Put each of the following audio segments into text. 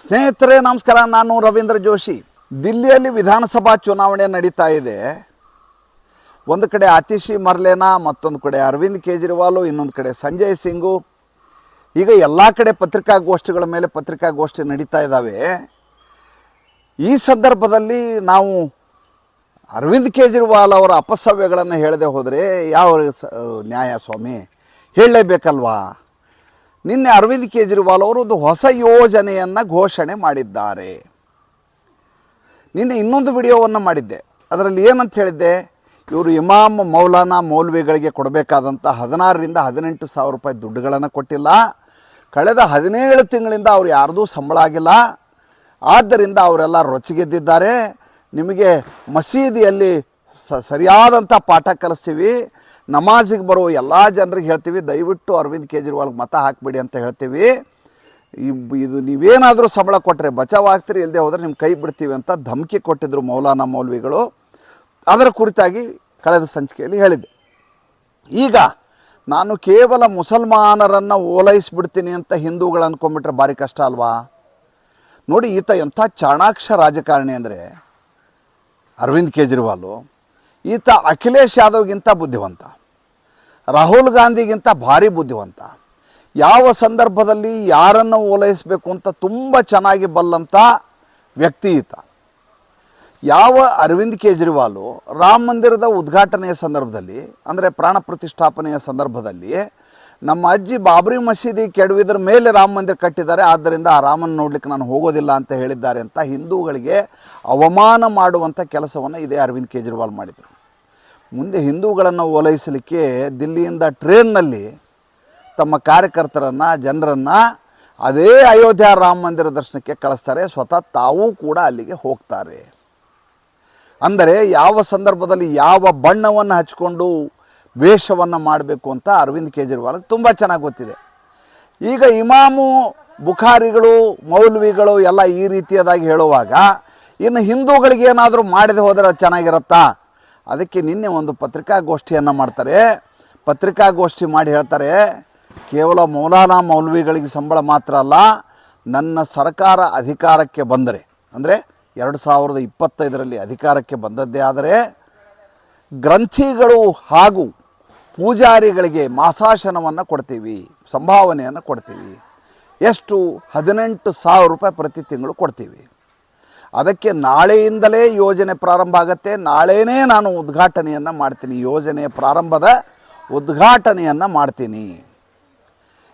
ಸ್ನೇಹಿತರೆ, ನಮಸ್ಕಾರ. ನಾನು ರವೀಂದ್ರ ಜೋಶಿ. ದಿಲ್ಲಿಯಲ್ಲಿ ವಿಧಾನಸಭಾ ಚುನಾವಣೆ ನಡೀತಾ ಇದೆ. ಒಂದು ಕಡೆ ಆತಿಶಿ ಮರ್ಲೇನಾ, ಮತ್ತೊಂದು ಕಡೆ ಅರವಿಂದ್ ಕೇಜ್ರಿವಾಲು, ಇನ್ನೊಂದು ಕಡೆ ಸಂಜಯ್ ಸಿಂಗು. ಈಗ ಎಲ್ಲ ಕಡೆ ಪತ್ರಿಕಾಗೋಷ್ಠಿಗಳ ಮೇಲೆ ಪತ್ರಿಕಾಗೋಷ್ಠಿ ನಡೀತಾ ಇದ್ದಾವೆ ಈ ಸಂದರ್ಭದಲ್ಲಿ ನಾವು ಅರವಿಂದ್ ಕೇಜ್ರಿವಾಲ್ ಅವರ ಅಪಸವ್ಯಗಳನ್ನು ಹೇಳದೆ ಹೋದರೆ ಯಾವ ನ್ಯಾಯ ಸ್ವಾಮಿ ಹೇಳಲೇಬೇಕಲ್ವಾ? ನಿನ್ನೆ ಅರವಿಂದ್ ಕೇಜ್ರಿವಾಲ್ ಅವರು ಒಂದು ಹೊಸ ಯೋಜನೆಯನ್ನು ಘೋಷಣೆ ಮಾಡಿದ್ದಾರೆ. ನಿನ್ನೆ ಇನ್ನೊಂದು ವಿಡಿಯೋವನ್ನು ಮಾಡಿದ್ದೆ. ಅದರಲ್ಲಿ ಏನಂತ ಹೇಳಿದ್ದೆ? ಇವರು ಇಮಾಮ್ ಮೌಲಾನಾ ಮೌಲ್ವಿಗಳಿಗೆ ಕೊಡಬೇಕಾದಂಥ ಹದಿನಾರರಿಂದ ಹದಿನೆಂಟು ಸಾವಿರ ರೂಪಾಯಿ ದುಡ್ಡುಗಳನ್ನು ಕೊಟ್ಟಿಲ್ಲ. ಕಳೆದ ಹದಿನೇಳು ತಿಂಗಳಿಂದ ಅವ್ರು ಯಾರ್ದೂ ಸಂಬಳ ಆಗಿಲ್ಲ. ಆದ್ದರಿಂದ ಅವರೆಲ್ಲ ರೊಚ್ಚಿಗೆದ್ದಿದ್ದಾರೆ. ನಿಮಗೆ ಮಸೀದಿಯಲ್ಲಿ ಸ ಸರಿಯಾದಂಥ ಪಾಠ ಕಲಿಸ್ತೀವಿ. ನಮಾಜಿಗೆ ಬರುವ ಎಲ್ಲ ಜನರಿಗೆ ಹೇಳ್ತೀವಿ, ದಯವಿಟ್ಟು ಅರವಿಂದ್ ಕೇಜ್ರಿವಾಲ್ಗೆ ಮತ ಹಾಕ್ಬೇಡಿ ಅಂತ ಹೇಳ್ತೀವಿ. ಇದು ನೀವೇನಾದರೂ ಸಂಬಳ ಕೊಟ್ಟರೆ ಬಚಾವ್ ಆಗ್ತೀರಿ ಇಲ್ಲದೆ ಹೋದರೆ ನಿಮ್ಮ ಕೈ ಬಿಡ್ತೀವಿ ಅಂತ ಧಮಕಿ ಕೊಟ್ಟಿದ್ರು ಮೌಲಾನಾ ಮೌಲ್ವಿಗಳು. ಅದರ ಕುರಿತಾಗಿ ಕಳೆದ ಸಂಚಿಕೆಯಲ್ಲಿ ಹೇಳಿದ್ದೆ ಈಗ ನಾನು ಕೇವಲ ಮುಸಲ್ಮಾನರನ್ನು ಓಲೈಸ್ಬಿಡ್ತೀನಿ ಅಂತ ಹಿಂದೂಗಳು ಅಂದ್ಕೊಂಡ್ಬಿಟ್ರೆ ಭಾರಿ ಕಷ್ಟ ಅಲ್ವಾ? ನೋಡಿ, ಈತ ಎಂಥ ಚಾಣಾಕ್ಷ ರಾಜಕಾರಣಿ ಅಂದರೆ, ಅರವಿಂದ್ ಕೇಜ್ರಿವಾಲು. ಈತ ಅಖಿಲೇಶ್ ಯಾದವ್ಗಿಂತ ಬುದ್ಧಿವಂತ. ರಾಹುಲ್ ಗಾಂಧಿಗಿಂತ ಭಾರಿ ಬುದ್ಧಿವಂತ. ಯಾವ ಸಂದರ್ಭದಲ್ಲಿ ಯಾರನ್ನು ಓಲೈಸಬೇಕು ಅಂತ ತುಂಬ ಚೆನ್ನಾಗಿ ಬಲ್ಲಂಥ ವ್ಯಕ್ತಿ ಈತ. ಯಾವ ಅರವಿಂದ್ ಕೇಜ್ರಿವಾಲ್ ರಾಮ ಮಂದಿರದ ಉದ್ಘಾಟನೆಯ ಸಂದರ್ಭದಲ್ಲಿ, ಅಂದರೆ ಪ್ರಾಣ ಪ್ರತಿಷ್ಠಾಪನೆಯ ಸಂದರ್ಭದಲ್ಲಿ ನಮ್ಮ ಅಜ್ಜಿ ಬಾಬ್ರಿ ಮಸೀದಿ ಕೆಡವಿದ್ರ ಮೇಲೆ ರಾಮ ಮಂದಿರ ಕಟ್ಟಿದ್ದಾರೆ, ಆದ್ದರಿಂದ ಆ ರಾಮನ ನೋಡ್ಲಿಕ್ಕೆ ನಾನು ಹೋಗೋದಿಲ್ಲ ಅಂತ ಹೇಳಿದ್ದಾರೆ ಅಂತ ಹಿಂದೂಗಳಿಗೆ ಅವಮಾನ ಮಾಡುವಂಥ ಕೆಲಸವನ್ನು ಇದೇ ಅರವಿಂದ್ ಕೇಜ್ರಿವಾಲ್ ಮಾಡಿದರು. ಮುಂದೆ ಹಿಂದೂಗಳನ್ನು ಓಲೈಸಲಿಕ್ಕೆ ದಿಲ್ಲಿಯಿಂದ ಟ್ರೇನ್ನಲ್ಲಿ ತಮ್ಮ ಕಾರ್ಯಕರ್ತರನ್ನು, ಜನರನ್ನು ಅದೇ ಅಯೋಧ್ಯ ರಾಮ ಮಂದಿರ ದರ್ಶನಕ್ಕೆ ಕಳಿಸ್ತಾರೆ. ಸ್ವತಃ ತಾವೂ ಕೂಡ ಅಲ್ಲಿಗೆ ಹೋಗ್ತಾರೆ. ಅಂದರೆ ಯಾವ ಸಂದರ್ಭದಲ್ಲಿ ಯಾವ ಬಣ್ಣವನ್ನು ಹಚ್ಕೊಂಡು ವೇಷವನ್ನು ಮಾಡಬೇಕು ಅಂತ ಅರವಿಂದ್ ಕೇಜ್ರಿವಾಲ್, ತುಂಬ ಚೆನ್ನಾಗಿ ಗೊತ್ತಿದೆ. ಈಗ ಇಮಾಮು ಬುಖಾರಿಗಳು, ಮೌಲ್ವಿಗಳು ಎಲ್ಲ ಈ ರೀತಿಯದಾಗಿ ಹೇಳುವಾಗ, ಇನ್ನು ಹಿಂದೂಗಳಿಗೆ ಏನಾದರೂ ಮಾಡದೆ ಹೋದರೆ ಚೆನ್ನಾಗಿರುತ್ತಾ? ಅದಕ್ಕೆ ನಿನ್ನೆ ಒಂದು ಪತ್ರಿಕಾಗೋಷ್ಠಿಯನ್ನು ಮಾಡ್ತಾರೆ. ಪತ್ರಿಕಾಗೋಷ್ಠಿ ಮಾಡಿ ಹೇಳ್ತಾರೆ, ಕೇವಲ ಮೌಲಾನಾ ಮೌಲ್ವಿಗಳಿಗೆ ಸಂಬಳ ಮಾತ್ರ ಅಲ್ಲ, ನನ್ನ ಸರ್ಕಾರ ಅಧಿಕಾರಕ್ಕೆ ಬಂದರೆ, ಅಂದರೆ ಎರಡು ಸಾವಿರದ ಇಪ್ಪತ್ತೈದರಲ್ಲಿ ಅಧಿಕಾರಕ್ಕೆ ಬಂದದ್ದೇ ಆದರೆ, ಗ್ರಂಥಿಗಳು ಹಾಗೂ ಪೂಜಾರಿಗಳಿಗೆ ಮಾಸಾಶನವನ್ನು ಕೊಡ್ತೀವಿ, ಸಂಭಾವನೆಯನ್ನು ಕೊಡ್ತೀವಿ. ಎಷ್ಟು ಹದಿನೆಂಟು ಸಾವಿರ ರೂಪಾಯಿ ಪ್ರತಿ ತಿಂಗಳು ಕೊಡ್ತೀವಿ. ಅದಕ್ಕೆ ನಾಳೆಯಿಂದಲೇ ಯೋಜನೆ ಪ್ರಾರಂಭ ಆಗುತ್ತೆ. ನಾಳೆನೇ ನಾನು ಉದ್ಘಾಟನೆಯನ್ನು ಮಾಡ್ತೀನಿ. ಯೋಜನೆಯ ಪ್ರಾರಂಭದ ಉದ್ಘಾಟನೆಯನ್ನು ಮಾಡ್ತೀನಿ.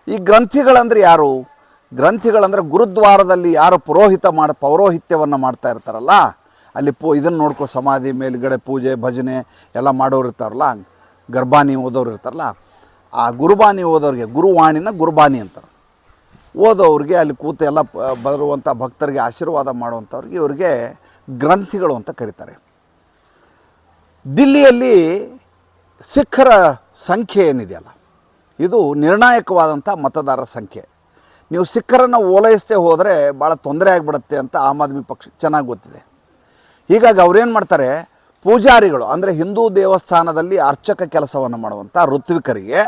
ಈ ಗ್ರಂಥಿಗಳಂದ್ರೆ ಯಾರು? ಗ್ರಂಥಿಗಳಂದ್ರೆ ಗುರುದ್ವಾರದಲ್ಲಿ ಯಾರು ಪುರೋಹಿತ ಮಾಡಿ ಪೌರೋಹಿತ್ಯವನ್ನು ಮಾಡ್ತಾ ಇರ್ತಾರಲ್ಲ, ಅಲ್ಲಿ ಪೂ ಇದನ್ನು ನೋಡ್ಕೊ ಸಮಾಧಿ ಮೇಲುಗಡೆ ಪೂಜೆ, ಭಜನೆ ಎಲ್ಲ ಮಾಡೋರು ಇರ್ತಾರಲ್ಲ ಗರ್ಭಾನಿ ಓದೋರು ಇರ್ತಾರಲ್ಲ, ಆ ಗುರುಬಾನಿ ಓದೋರಿಗೆ ಗುರುವಾಣಿನ ಗುರುಬಾನಿ ಅಂತಾರೆ. ಓದೋರಿಗೆ ಅಲ್ಲಿ ಕೂತು ಎಲ್ಲ ಬರುವಂಥ ಭಕ್ತರಿಗೆ ಆಶೀರ್ವಾದ ಮಾಡುವಂಥವ್ರಿಗೆ ಇವರಿಗೆ ಗ್ರಂಥಿಗಳು ಅಂತ ಕರೀತಾರೆ. ದಿಲ್ಲಿಯಲ್ಲಿ ಸಿಖ್ಖರ ಸಂಖ್ಯೆ ಏನಿದೆಯಲ್ಲ, ಇದು ನಿರ್ಣಾಯಕವಾದಂಥ ಮತದಾರರ ಸಂಖ್ಯೆ. ನೀವು ಸಿಖ್ಖರನ್ನು ಓಲೈಸದೆ ಹೋದರೆ ಭಾಳ ತೊಂದರೆ ಆಗಿಬಿಡುತ್ತೆ ಅಂತ ಆಮ್ ಆದ್ಮಿ ಪಕ್ಷ ಚೆನ್ನಾಗಿ ಗೊತ್ತಿದೆ. ಹೀಗಾಗಿ ಅವ್ರೇನು ಮಾಡ್ತಾರೆ, ಪೂಜಾರಿಗಳು ಅಂದರೆ ಹಿಂದೂ ದೇವಸ್ಥಾನದಲ್ಲಿ ಅರ್ಚಕ ಕೆಲಸವನ್ನು ಮಾಡುವಂಥ ಋತ್ವಿಕರಿಗೆ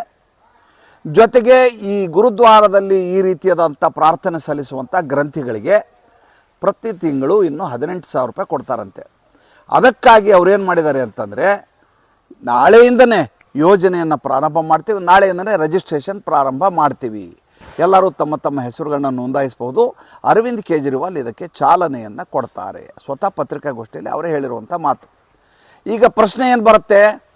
ಜೊತೆಗೆ ಈ ಗುರುದ್ವಾರದಲ್ಲಿ ಈ ರೀತಿಯಾದಂಥ ಪ್ರಾರ್ಥನೆ ಸಲ್ಲಿಸುವಂಥ ಗ್ರಂಥಿಗಳಿಗೆ ಪ್ರತಿ ತಿಂಗಳು ಇನ್ನು ಹದಿನೆಂಟು ಸಾವಿರ ರೂಪಾಯಿ ಕೊಡ್ತಾರಂತೆ. ಅದಕ್ಕಾಗಿ ಅವ್ರೇನು ಮಾಡಿದ್ದಾರೆ ಅಂತಂದರೆ, ನಾಳೆಯಿಂದನೇ ಯೋಜನೆಯನ್ನು ಪ್ರಾರಂಭ ಮಾಡ್ತೀವಿ, ನಾಳೆಯಿಂದನೇ ರಿಜಿಸ್ಟ್ರೇಷನ್ ಪ್ರಾರಂಭ ಮಾಡ್ತೀವಿ. ಎಲ್ಲರೂ ತಮ್ಮ ತಮ್ಮ ಹೆಸರುಗಳನ್ನ ನೋಂದಾಯಿಸಬಹುದು. ಅರವಿಂದ್ ಕೇಜ್ರಿವಾಲ್ ಇದಕ್ಕೆ ಚಾಲನೆಯನ್ನು ಕೊಡ್ತಾರೆ. ಸ್ವತಃ ಪತ್ರಿಕಾಗೋಷ್ಠಿಯಲ್ಲಿ ಅವರೇ ಹೇಳಿರುವಂಥ ಮಾತು. ಈಗ ಪ್ರಶ್ನೆ ಏನು ಬರುತ್ತೆ?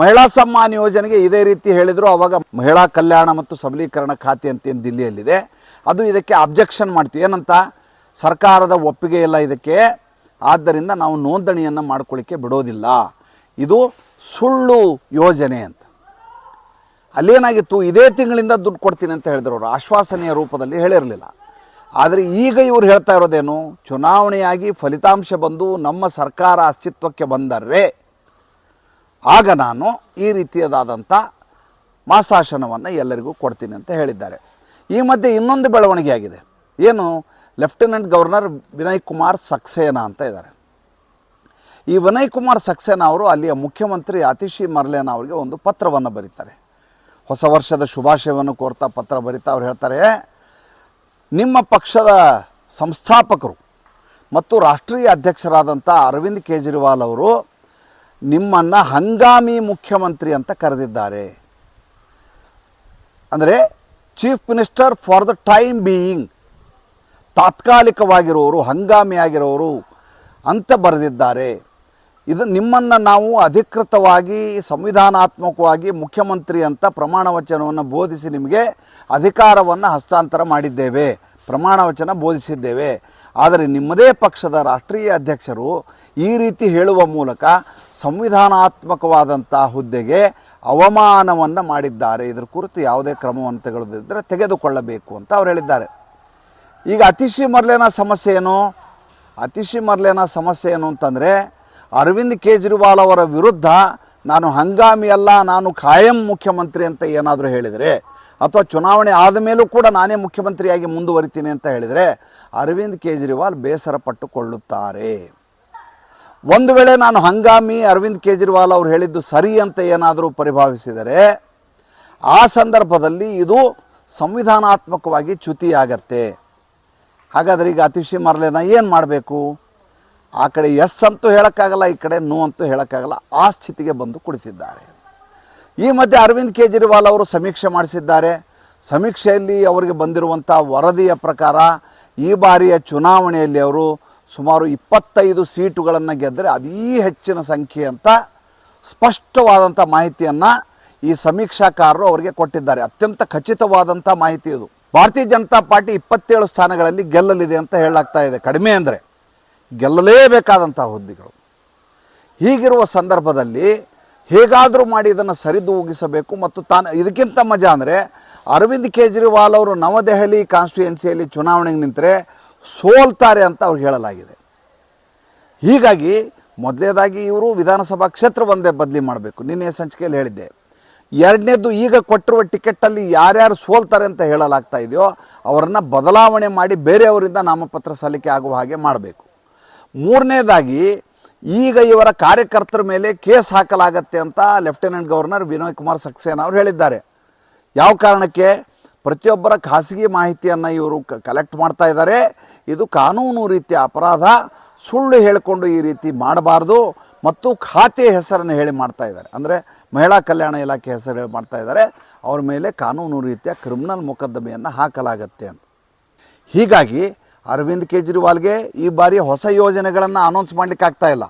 ಮಹಿಳಾ ಸಮ್ಮಾನ್ ಯೋಜನೆಗೆ ಇದೇ ರೀತಿ ಹೇಳಿದರು, ಅವಾಗ ಮಹಿಳಾ ಕಲ್ಯಾಣ ಮತ್ತು ಸಬಲೀಕರಣ ಖಾತೆ ಅಂತ ಏನು ದಿಲ್ಲಿಯಲ್ಲಿದೆ, ಅದು ಇದಕ್ಕೆ ಅಬ್ಜೆಕ್ಷನ್ ಮಾಡ್ತೀವಿ. ಏನಂತ? ಸರ್ಕಾರದ ಒಪ್ಪಿಗೆ ಇಲ್ಲ ಇದಕ್ಕೆ. ಆದ್ದರಿಂದ ನಾವು ನೋಂದಣಿಯನ್ನು ಮಾಡ್ಕೊಳ್ಳಿಕ್ಕೆ ಬಿಡೋದಿಲ್ಲ. ಇದು ಸುಳ್ಳು ಯೋಜನೆ ಅಂತ. ಅಲ್ಲೇನಾಗಿತ್ತು? ಇದೇ ತಿಂಗಳಿಂದ ದುಡ್ಡು ಕೊಡ್ತೀನಿ ಅಂತ ಹೇಳಿದ್ರು ಅವರು. ಆಶ್ವಾಸನೆಯ ರೂಪದಲ್ಲಿ ಹೇಳಿರಲಿಲ್ಲ. ಆದರೆ ಈಗ ಇವರು ಹೇಳ್ತಾ ಇರೋದೇನು? ಚುನಾವಣೆಯಾಗಿ ಫಲಿತಾಂಶ ಬಂದು ನಮ್ಮ ಸರ್ಕಾರ ಅಸ್ತಿತ್ವಕ್ಕೆ ಬಂದರೆ ಆಗ ನಾನು ಈ ರೀತಿಯದಾದಂಥ ಮಾಸಾಶನವನ್ನು ಎಲ್ಲರಿಗೂ ಕೊಡ್ತೀನಿ ಅಂತ ಹೇಳಿದ್ದಾರೆ. ಈ ಮಧ್ಯೆ ಇನ್ನೊಂದು ಬೆಳವಣಿಗೆ ಆಗಿದೆ. ಏನು ಲೆಫ್ಟಿನೆಂಟ್ ಗವರ್ನರ್ ವಿನಯ್ ಕುಮಾರ್ ಸಕ್ಸೇನಾ ಅಂತ ಇದ್ದಾರೆ. ಈ ವಿನಯ್ ಕುಮಾರ್ ಸಕ್ಸೇನಾ ಅವರು ಅಲ್ಲಿಯ ಮುಖ್ಯಮಂತ್ರಿ ಅತಿಶಿ ಮರ್ಲೇನಾ ಅವರಿಗೆ ಒಂದು ಪತ್ರವನ್ನು ಬರೀತಾರೆ. ಹೊಸ ವರ್ಷದ ಶುಭಾಶಯವನ್ನು ಕೋರ್ತಾ ಪತ್ರ ಬರಿತಾ ಅವ್ರು ಹೇಳ್ತಾರೆ, ನಿಮ್ಮ ಪಕ್ಷದ ಸಂಸ್ಥಾಪಕರು ಮತ್ತು ರಾಷ್ಟ್ರೀಯ ಅಧ್ಯಕ್ಷರಾದಂಥ ಅರವಿಂದ್ ಕೇಜ್ರಿವಾಲ್ ಅವರು ನಿಮ್ಮನ್ನು ಹಂಗಾಮಿ ಮುಖ್ಯಮಂತ್ರಿ ಅಂತ ಕರೆದಿದ್ದಾರೆ. ಅಂದರೆ chief minister for the time being ತಾತ್ಕಾಲಿಕವಾಗಿರೋರು, ಹಂಗಾಮಿಯಾಗಿರೋರು ಅಂತ ಬರೆದಿದ್ದಾರೆ. ಇದು ನಿಮ್ಮನ್ನು ನಾವು ಅಧಿಕೃತವಾಗಿ, ಸಂವಿಧಾನಾತ್ಮಕವಾಗಿ ಮುಖ್ಯಮಂತ್ರಿ ಅಂತ ಪ್ರಮಾಣ ವಚನವನ್ನು ಬೋಧಿಸಿ ನಿಮಗೆ ಅಧಿಕಾರವನ್ನು ಹಸ್ತಾಂತರ ಮಾಡಿದ್ದೇವೆ. ಪ್ರಮಾಣ ವಚನ ಬೋಧಿಸಿದ್ದೇವೆ. ಆದರೆ ನಿಮ್ಮದೇ ಪಕ್ಷದ ರಾಷ್ಟ್ರೀಯ ಅಧ್ಯಕ್ಷರು ಈ ರೀತಿ ಹೇಳುವ ಮೂಲಕ ಸಂವಿಧಾನಾತ್ಮಕವಾದಂಥ ಹುದ್ದೆಗೆ ಅವಮಾನವನ್ನು ಮಾಡಿದ್ದಾರೆ. ಇದರ ಕುರಿತು ಯಾವುದೇ ಕ್ರಮವನ್ನು ತೆಗೆದುಕೊಳ್ಳದಿದ್ದರೆ ತೆಗೆದುಕೊಳ್ಳಬೇಕು ಅಂತ ಅವ್ರು ಹೇಳಿದ್ದಾರೆ. ಈಗ ಅತಿಶಿ ಮರ್ಲೇನ ಸಮಸ್ಯೆ ಏನು? ಅತಿಶಿ ಮರ್ಲೇನ ಸಮಸ್ಯೆ ಏನು ಅಂತಂದರೆ ಅರವಿಂದ್ ಕೇಜ್ರಿವಾಲ್ ಅವರ ವಿರುದ್ಧ ನಾನು ಹಂಗಾಮಿ ಅಲ್ಲ, ನಾನು ಖಾಯಂ ಮುಖ್ಯಮಂತ್ರಿ ಅಂತ ಏನಾದರೂ ಹೇಳಿದರೆ ಅಥವಾ ಚುನಾವಣೆ ಆದ ಮೇಲೂ ಕೂಡ ನಾನೇ ಮುಖ್ಯಮಂತ್ರಿಯಾಗಿ ಮುಂದುವರಿತೀನಿ ಅಂತ ಹೇಳಿದರೆ ಅರವಿಂದ್ ಕೇಜ್ರಿವಾಲ್ ಬೇಸರ ಪಟ್ಟುಕೊಳ್ಳುತ್ತಾರೆ. ಒಂದು ವೇಳೆ ನಾನು ಹಂಗಾಮಿ ಅರವಿಂದ್ ಕೇಜ್ರಿವಾಲ್ ಅವರು ಹೇಳಿದ್ದು ಸರಿ ಅಂತ ಏನಾದರೂ ಪರಿಭಾವಿಸಿದರೆ ಆ ಸಂದರ್ಭದಲ್ಲಿ ಇದು ಸಂವಿಧಾನಾತ್ಮಕವಾಗಿ ಚ್ಯುತಿಯಾಗತ್ತೆ. ಹಾಗಾದ್ರೆ ಈಗ ಅತಿಶಿ ಮರಲೇನ ಏನು ಮಾಡಬೇಕು? ಆ ಕಡೆ ಎಸ್ ಅಂತೂ ಹೇಳೋಕ್ಕಾಗಲ್ಲ, ಈ ಕಡೆ ನೋ ಅಂತೂ ಹೇಳೋಕ್ಕಾಗಲ್ಲ. ಆ ಸ್ಥಿತಿಗೆ ಬಂದು ಕುಳಿತಿದ್ದಾರೆ. ಈ ಮಧ್ಯೆ ಅರವಿಂದ್ ಕೇಜ್ರಿವಾಲ್ ಅವರು ಸಮೀಕ್ಷೆ ಮಾಡಿಸಿದ್ದಾರೆ. ಸಮೀಕ್ಷೆಯಲ್ಲಿ ಅವರಿಗೆ ಬಂದಿರುವಂಥ ವರದಿಯ ಪ್ರಕಾರ ಈ ಬಾರಿಯ ಚುನಾವಣೆಯಲ್ಲಿ ಅವರು ಸುಮಾರು ಇಪ್ಪತ್ತೈದು ಸೀಟುಗಳನ್ನು ಗೆದ್ದರೆ ಅದೀ ಹೆಚ್ಚಿನ ಸಂಖ್ಯೆ ಅಂತ ಸ್ಪಷ್ಟವಾದಂಥ ಮಾಹಿತಿಯನ್ನು ಈ ಸಮೀಕ್ಷಾಕಾರರು ಅವರಿಗೆ ಕೊಟ್ಟಿದ್ದಾರೆ. ಅತ್ಯಂತ ಖಚಿತವಾದಂಥ ಮಾಹಿತಿ ಇದು. ಭಾರತೀಯ ಜನತಾ ಪಾರ್ಟಿ ಇಪ್ಪತ್ತೇಳು ಸ್ಥಾನಗಳಲ್ಲಿ ಗೆಲ್ಲಲಿದೆ ಅಂತ ಹೇಳಲಾಗ್ತಾ ಇದೆ. ಕಡಿಮೆ ಅಂದರೆ ಗೆಲ್ಲಲೇಬೇಕಾದಂಥ ಹುದ್ದೆಗಳು. ಹೀಗಿರುವ ಸಂದರ್ಭದಲ್ಲಿ ಹೇಗಾದರೂ ಮಾಡಿ ಇದನ್ನು ಸರಿದೂಗಿಸಬೇಕು ಮತ್ತು ತಾನು ಇದಕ್ಕಿಂತ ಮಜಾ ಅಂದರೆ ಅರವಿಂದ್ ಕೇಜ್ರಿವಾಲ್ ಅವರು ನವದೆಹಲಿ ಕಾನ್ಸ್ಟಿಟ್ಯೂಯೆನ್ಸಿಯಲ್ಲಿ ಚುನಾವಣೆಗೆ ನಿಂತರೆ ಸೋಲ್ತಾರೆ ಅಂತ ಅವ್ರು ಹೇಳಲಾಗಿದೆ. ಹೀಗಾಗಿ ಮೊದಲೇದಾಗಿ ಇವರು ವಿಧಾನಸಭಾ ಕ್ಷೇತ್ರ ಒಂದೇ ಬದಲಿ ಮಾಡಬೇಕು. ನಿನ್ನೆ ಸಂಚಿಕೆಯಲ್ಲಿ ಹೇಳಿದ್ದೆ ಎರಡನೇದು ಈಗ ಕೊಟ್ಟಿರುವ ಟಿಕೆಟಲ್ಲಿ ಯಾರ್ಯಾರು ಸೋಲ್ತಾರೆ ಅಂತ ಹೇಳಲಾಗ್ತಾ ಇದೆಯೋ ಅವರನ್ನು ಬದಲಾವಣೆ ಮಾಡಿ ಬೇರೆಯವರಿಂದ ನಾಮಪತ್ರ ಸಲ್ಲಿಕೆ ಆಗುವ ಹಾಗೆ ಮಾಡಬೇಕು. ಮೂರನೇದಾಗಿ ಈಗ ಇವರ ಕಾರ್ಯಕರ್ತರ ಮೇಲೆ ಕೇಸ್ ಹಾಕಲಾಗತ್ತೆ ಅಂತ ಲೆಫ್ಟಿನೆಂಟ್ ಗವರ್ನರ್ ವಿನೋಯ್ ಕುಮಾರ್ ಸಕ್ಸೇನಾ ಅವರು ಹೇಳಿದ್ದಾರೆ. ಯಾವ ಕಾರಣಕ್ಕೆ? ಪ್ರತಿಯೊಬ್ಬರ ಖಾಸಗಿ ಮಾಹಿತಿಯನ್ನು ಇವರು ಕಲೆಕ್ಟ್ ಮಾಡ್ತಾ ಇದ್ದಾರೆ. ಇದು ಕಾನೂನು ರೀತಿಯ ಅಪರಾಧ. ಸುಳ್ಳು ಹೇಳಿಕೊಂಡು ಈ ರೀತಿ ಮಾಡಬಾರ್ದು ಮತ್ತು ಖಾತೆ ಹೆಸರನ್ನು ಹೇಳಿ ಮಾಡ್ತಾ ಇದ್ದಾರೆ. ಅಂದರೆ ಮಹಿಳಾ ಕಲ್ಯಾಣ ಇಲಾಖೆ ಹೆಸರು ಹೇಳಿ ಮಾಡ್ತಾ ಇದ್ದಾರೆ. ಅವ್ರ ಮೇಲೆ ಕಾನೂನು ರೀತಿಯ ಕ್ರಿಮಿನಲ್ ಮೊಕದ್ದಮೆಯನ್ನು ಹಾಕಲಾಗತ್ತೆ ಅಂತ. ಹೀಗಾಗಿ ಅರವಿಂದ್ ಕೇಜ್ರಿವಾಲ್ಗೆ ಈ ಬಾರಿ ಹೊಸ ಯೋಜನೆಗಳನ್ನು ಅನೌನ್ಸ್ ಮಾಡಲಿಕ್ಕೆ ಆಗ್ತಾ ಇಲ್ಲ.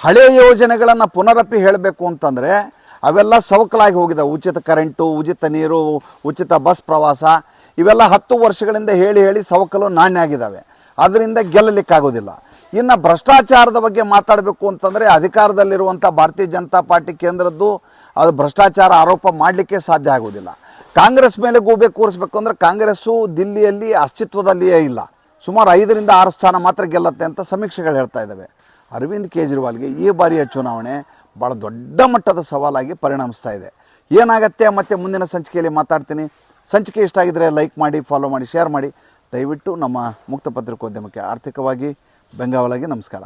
ಹಳೆಯ ಯೋಜನೆಗಳನ್ನು ಪುನರಪಿ ಹೇಳಬೇಕು ಅಂತಂದರೆ ಅವೆಲ್ಲ ಸವಕಲಾಗಿ ಹೋಗಿದೆ. ಉಚಿತ ಕರೆಂಟು, ಉಚಿತ ನೀರು, ಉಚಿತ ಬಸ್ ಪ್ರವಾಸ, ಇವೆಲ್ಲ ಹತ್ತು ವರ್ಷಗಳಿಂದ ಹೇಳಿ ಹೇಳಿ ಸವಕಲು ನಾಣ್ಯ ಆಗಿದ್ದಾವೆ ಅದರಿಂದ ಗೆಲ್ಲಲಿಕ್ಕಾಗೋದಿಲ್ಲ ಇನ್ನು ಭ್ರಷ್ಟಾಚಾರದ ಬಗ್ಗೆ ಮಾತಾಡಬೇಕು ಅಂತಂದರೆ ಅಧಿಕಾರದಲ್ಲಿರುವಂಥ ಭಾರತೀಯ ಜನತಾ ಪಾರ್ಟಿ ಕೇಂದ್ರದ್ದು ಅದು ಭ್ರಷ್ಟಾಚಾರ ಆರೋಪ ಮಾಡಲಿಕ್ಕೆ ಸಾಧ್ಯ ಆಗೋದಿಲ್ಲ. ಕಾಂಗ್ರೆಸ್ ಮೇಲೆ ಗೂಬೆ ಕೂರಿಸ್ಬೇಕು ಅಂದರೆ ಕಾಂಗ್ರೆಸ್ಸು ದಿಲ್ಲಿಯಲ್ಲಿ ಅಸ್ತಿತ್ವದಲ್ಲಿಯೇ ಇಲ್ಲ. ಸುಮಾರು ಐದರಿಂದ ಆರು ಸ್ಥಾನ ಮಾತ್ರ ಗೆಲ್ಲತ್ತೆ ಅಂತ ಸಮೀಕ್ಷೆಗಳು ಹೇಳ್ತಾ ಇದ್ದಾವೆ. ಅರವಿಂದ್ ಕೇಜ್ರಿವಾಲ್ಗೆ ಈ ಬಾರಿಯ ಚುನಾವಣೆ ಭಾಳ ದೊಡ್ಡ ಮಟ್ಟದ ಸವಾಲಾಗಿ ಪರಿಣಮಿಸ್ತಾ ಇದೆ. ಏನಾಗತ್ತೆ ಮತ್ತು ಮುಂದಿನ ಸಂಚಿಕೆಯಲ್ಲಿ ಮಾತಾಡ್ತೀನಿ. ಸಂಚಿಕೆ ಇಷ್ಟ ಆಗಿದ್ರೆ ಲೈಕ್ ಮಾಡಿ, ಫಾಲೋ ಮಾಡಿ, ಶೇರ್ ಮಾಡಿ. ದಯವಿಟ್ಟು ನಮ್ಮ ಮುಕ್ತ ಪತ್ರಿಕೋದ್ಯಮಕ್ಕೆ ಆರ್ಥಿಕವಾಗಿ ಬೆಂಗಾವಲಾಗಿ ನಮಸ್ಕಾರ.